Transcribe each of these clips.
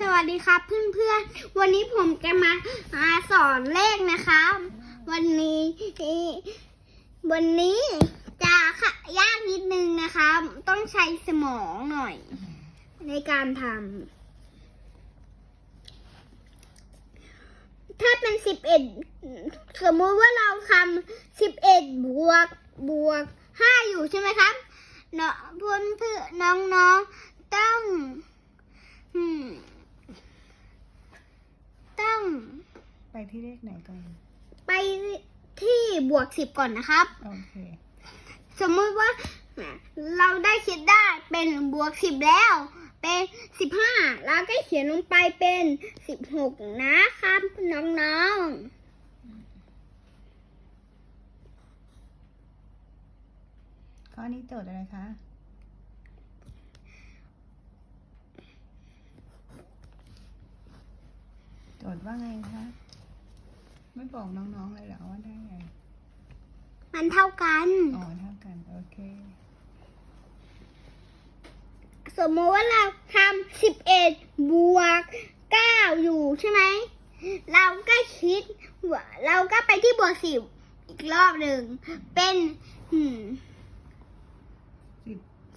สวัสดีครับเพื่อนๆ วันนี้ผมจะมามาสอนเลขนะครับวันนี้ วันนี้จะค่ะยากนิดนึงนะครับต้องใช้สมองหน่อย ในการทำถ้าเป็นสิบเอ็ดสมมติว่าเราทำสิบเอ็ดบวกบวกห้าอยู่ใช่ไหมครับเนาะเพื่อนเพื่อนน้องๆต้องอืม ต้อง ไปที่เลขไหนก่อนไปที่บวกสิบก่อนนะครับ โอเค สมมติว่าเราได้คิดได้เป็นบวกสิบแล้ว เป็นสิบห้าเราก็เขียนลงไปเป็นสิบหกนะครับน้องข้อนี้โจทย์อะไรคะ โจทย์ว่าไงคะ ไม่บอกน้องๆเลยเหรอว่าได้ไงๆมันเท่ากัน อ๋อเท่ากัน โอเค สมมติว่าเราทำสิบเอ็ดบวกเก้าอยู่ใช่ไหม เราก็คิดว่าเราก็ไปที่บวกสิบอีกรอบหนึ่ง เป็นหืม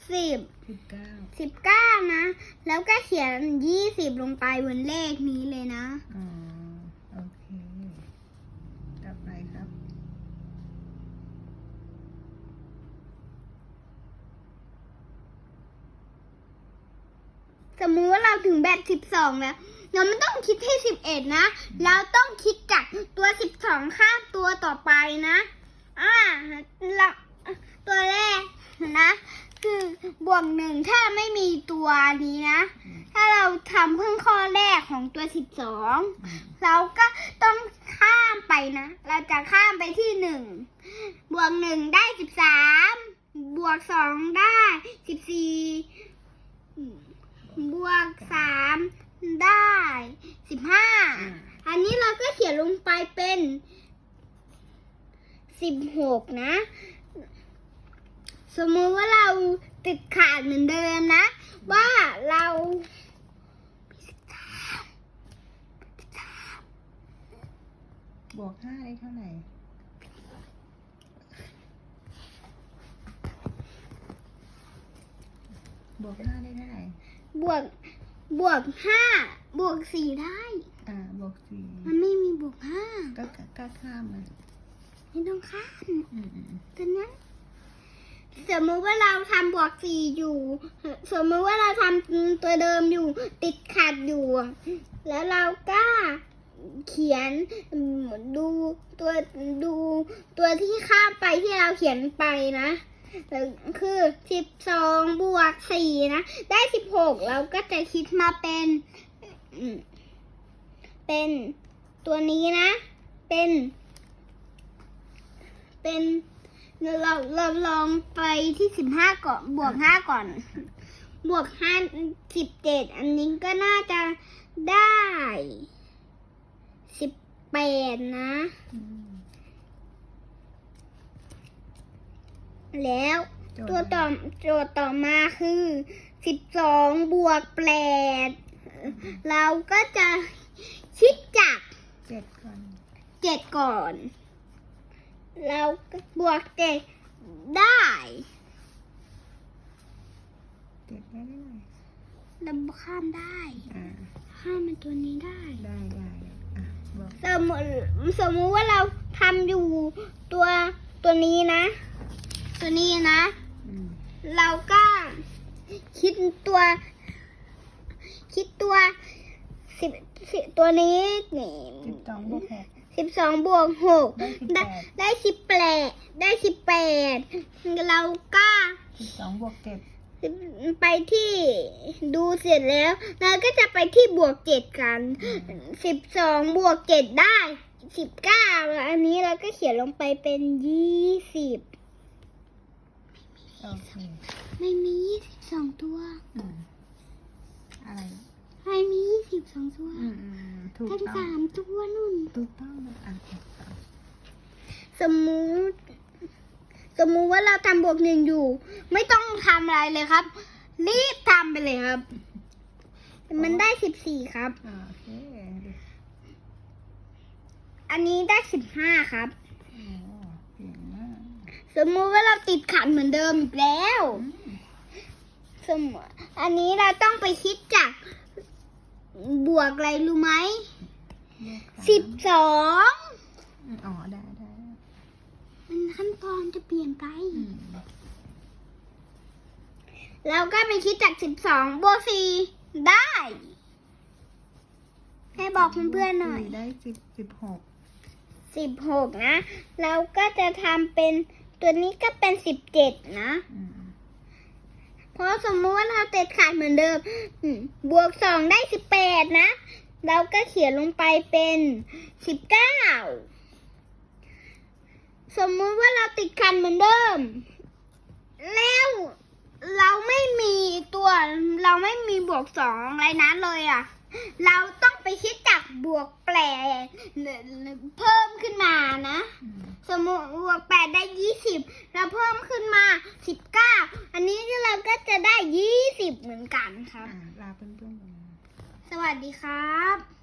สิบสิบสิบเก้าสิบเก้านะ แล้วก็เขียนยี่สิบลงไปบนเลขนี้เลยนะ อ๋อ โอเค ต่อไปครับ สมมุติว่าเราถึงแบบสิบสองแล้ว เราไม่ต้องคิดที่สิบเอ็ดนะ เราต้องคิดจากตัวสิบสองข้ามตัวต่อไปนะ อ่าเราตัวแรกนะ คือบวกหนึ่งถ้าไม่มีตัวนี้นะ ถ้าเราทำเพิ่งข้อแรกของตัวสิบสองอืมเราก็ต้องข้ามไปนะ เราจะข้ามไปที่หนึ่งบวกหนึ่งได้สิบสามบวกสองได้สิบสี่บวกสามได้สิบห้าอ่าอันนี้เราก็เขียนลงไปเป็นสิบหกนะ สมมติว่าเราติดขาดเหมือนเดิมนะ ว่าเราบวกห้าได้เท่าไหร่บวกห้าได้เท่าไหร่ บวก บวกห้า บวกสี่ได้ อ่า บวกสี่ มันไม่มีบวกห้า ก็ก็ก็ข้ามมาไม่ต้องข้ามอืมอืมอืมตัวนั้น สมมติว่าเราทำบวกสี่อยู่ สมมติว่าเราทำตัวเดิมอยู่ ติดขัดอยู่ แล้วเราก็เขียนดูตัวดูตัวที่ข้ามไปที่เราเขียนไปนะคือสิบสองบวกสี่นะ ได้สิบหกเราก็จะคิดมาเป็น เป็นตัวนี้นะ เป็น เป็น เราเราลองไปที่สิบห้าก่อนบวกห้าก่อน บวกห้าสิบเจ็ดอันนี้ก็น่าจะได้สิบแปดนะอืมแล้วโจทย์ตัวต่อโจทย์ต่อมาคือสิบสองบวกแปดเราก็จะคิดจากเจ็ดก่อนเจ็ดก่อน เราก็บวกเจ็ดได้เจ็ดได้เท่าไหร่เราข้ามได้อ่าข้ามเป็นตัวนี้ได้ได้ได้อะบอกสมมติสมมุติว่าเราทำอยู่ตัวตัวนี้นะ ตัวนี้นะ อืมเราก็คิดตัว คิดตัวสิบสิบตัวนี้นี่ สิบสองบวกหก สิบสองบวกหกได้สิบแปดได้ได้สิบแปดได้สิบแปดเราก็สิบสองบวกเจ็ดไปที่ดูเสร็จแล้วเราก็จะไปที่บวกเจ็ดกันสิบสองบวกเจ็ดได้สิบเก้าอันนี้เราก็เขียนลงไปเป็นยี่สิบโอเคไม่มียี่สิบสองตัวอืมอะไร ไม่มียี่สิบสองตัวอืมอืม ถูกทั้งต้องสามตัวนุ่น ถูกต้องเลยอะถูกต้องสมมุติสมมุติว่าเราทำบวกหนึ่งอยู่ ไม่ต้องทำอะไรเลยครับ รีบทำไปเลยครับ มันได้สิบสี่ครับ อ่าโอเคดิอันนี้ได้สิบห้าครับ โอ้เก่งมากสมมุติว่าเราติดขัดเหมือนเดิมอีกแล้ว อืมสมมติอันนี้เราต้องไปคิดจาก บวกอะไรรู้ไหมเลขามสิบสองอืมอ๋อได้ได้มันขั้นตอนจะเปลี่ยนไปอืมเราก็ไปคิดจากสิบสองบวกสี่ได้ให้บอกเพื่อนๆหน่อย ได้สิบสิบหกสิบหกนะ เราก็จะทำเป็นตัวนี้ก็เป็นสิบเจ็ดนะอืม เพราะสมมติว่าเราติดขาดเหมือนเดิม บวกสองได้สิบแปดนะ เราก็เขียนลงไปเป็นสิบเก้าสมมุติว่าเราติดขัดเหมือนเดิม แล้วเราไม่มีตัวเราไม่มีบวกสองอะไรนั้นเลยอะ่ะ เราต้อง คิดจากบวกแปดเพิ่มขึ้นมานะอืมสมมติบวกแปดได้ยี่สิบเราเพิ่มขึ้นมาสิบเก้าอันนี้เราก็จะได้ยี่สิบเหมือนกันครับอ่าลาเพื่อนๆก่อนนะสวัสดีครับ